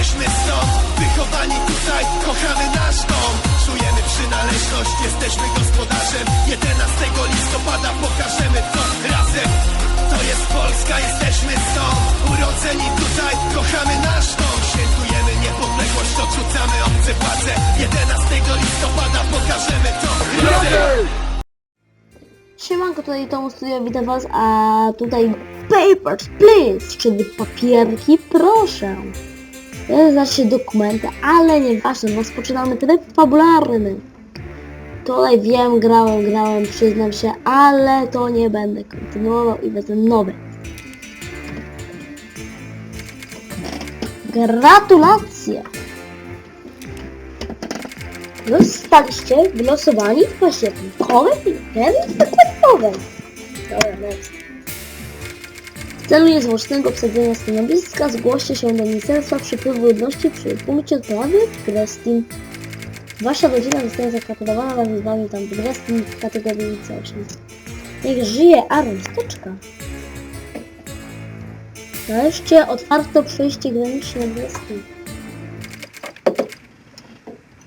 jesteśmy stąd. Wychowani tutaj, kochamy nasz dom. Czujemy przynależność, jesteśmy gospodarzem. 11 listopada pokażemy to razem. To jest Polska, jesteśmy stąd. Urodzeni tutaj, kochamy nasz dom. Świętujemy niepodległość, odrzucamy obce władze. 11 listopada pokażemy to razem. Siemanko, tutaj Tomu Studio, witam was, a tutaj Papers, Please, czyli papierki, proszę. Znaczy dokumenty, ale nieważne, rozpoczynamy tryb fabularny. Tutaj wiem, grałem, grałem, przyznam się, ale to nie będę kontynuował i wezmę nowe. Gratulacje! Zostaliście wylosowani w październikowej imprezie zakładowej. Dobra, next. Celu niezwłocznego obsadzenia stanowiska zgłoście się do Ministerstwa Przepływu Ludności przy punkcie odprawy w Grestin. Wasza rodzina zostanie zakwaterowana razem z wami tam w Grestin w kategorii C8. Niech żyje Arystoczka. Nareszcie otwarto przejście graniczne Grestin.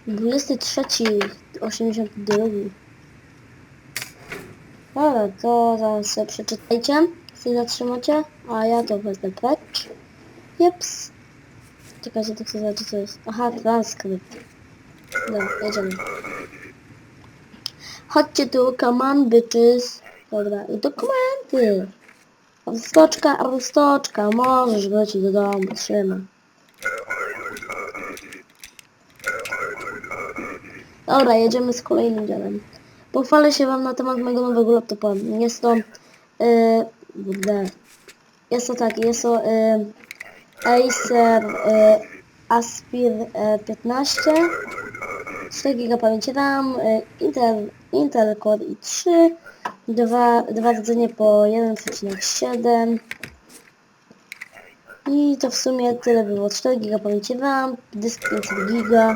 23, 82. Dobra, to zaraz sobie przeczytajcie. Sobie zatrzymacie, a ja to wezmę precz. Jeps. Czekajcie, to chcę zobaczyć co jest. Aha, transkrypt. Dobra, jedziemy. Chodźcie tu, come on, bitches. Dobra, i dokumenty. Arstoczka, arstoczka, możesz wrócić do domu, trzymaj. Dobra, jedziemy z kolejnym działem. Pochwalę się wam na temat mojego nowego laptopa. Jest to... Yy. Jest to tak, jest to yy, Acer yy, Aspir yy, 15 4 GB pamięci RAM, yy, Intel, Intel Core i3 dwa, dwa rdzenie po 1,7 i to w sumie tyle było. 4 GB pamięci RAM, dysk 500 GB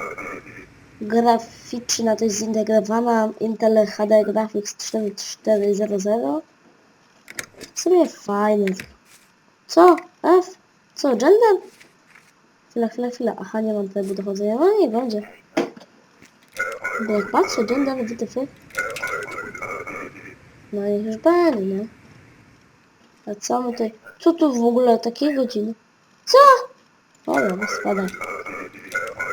graficzna to jest zintegrowana Intel HD Graphics 4400 w sumie fajne co? F? co? Gender? chwila, chwila, chwila aha nie mam trybu dochodzenia no nie będzie bo jak patrzę gender WTF no i już będzie nie a co my tutaj co tu w ogóle takiej godziny co? o dobra spada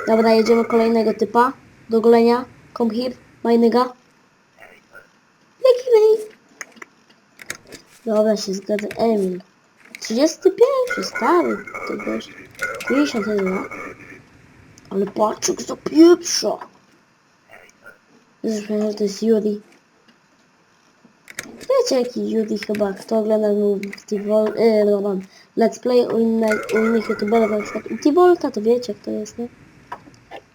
Dobra, jedziemy kolejnego typa. Do golenia. Come here, my nigga. Jaki? Dobra, się zgadzam. Emil. 31, stary. To gość. 51 lat. Ale patrz, jak zapieprza. Zresztą, że to jest Yuri. Wiecie jaki Yuri chyba, kto ogląda yy, no, mam let's play u, inne, u innych youtuberów, na przykład u Tivolta, to wiecie kto jest, nie?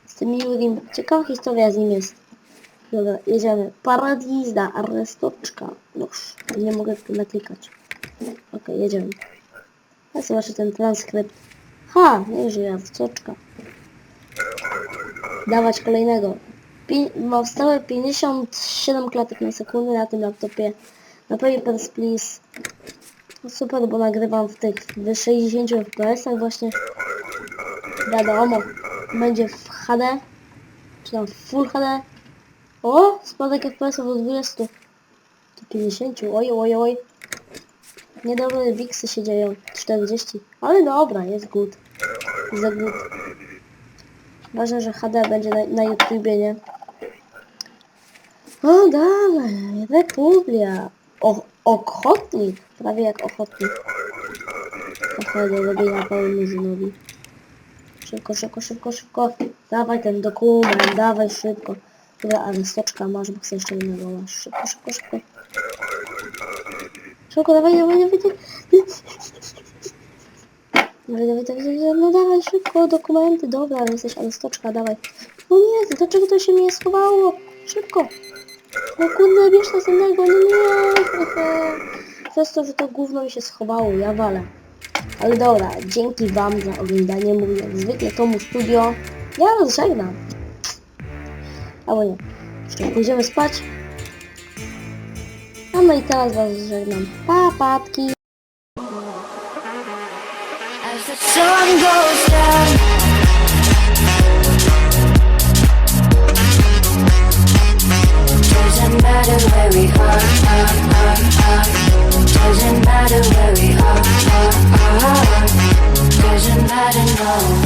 Z tym Jurim, ciekawa historia z nim jest. Dobra, jedziemy. Paradizda, arrestoczka. Noż, nie mogę naklikać. Okej, jedziemy. Ja zobaczę ten transkrypt. Ha, nie żyje, arrestoczka. Dawać kolejnego. Pi ma stałe 57 klatek na sekundę na tym laptopie. Na Papers, Please. No super, bo nagrywam w tych w 60 fps właśnie. Wiadomo, będzie w HD, czy tam w Full HD. O, spadek FPS-ów do 20. Do 50, oj, oj, oj. Niedobre biksy się dzieją, 40. Ale dobra, jest good. Za good. Ważne, że HD będzie na, na YouTubie, nie? O, dalej, Republia. O, ochotnik, prawie jak ochotnik. Trochę do robienia pełnożynowi. Szybko, szybko, szybko, szybko. Dawaj ten dokument, dawaj szybko. Dobra, ale stoczka masz, bo chcę jeszcze innego masz. Szybko, szybko, szybko. Szybko, dawaj, dawaj, dawaj. Dawaj, dawaj, dawaj, dawaj, no dawaj szybko, dokumenty, dobra, jesteś, ale stoczka, dawaj. O nie, dlaczego to się mnie schowało? Szybko. No kurde, bierz następnego, no nie. Przez to, że to gówno mi się schowało, ja walę. Ale dobra, dzięki wam za oglądanie, mówię jak zwykle Tomu Studio. Ja was żegnam. Albo nie. Pójdziemy spać. A no i teraz was żegnam. Pa! As the sun goes down Doesn't matter where we are, are, are, are. Doesn't matter where we are, are, are. Doesn't matter no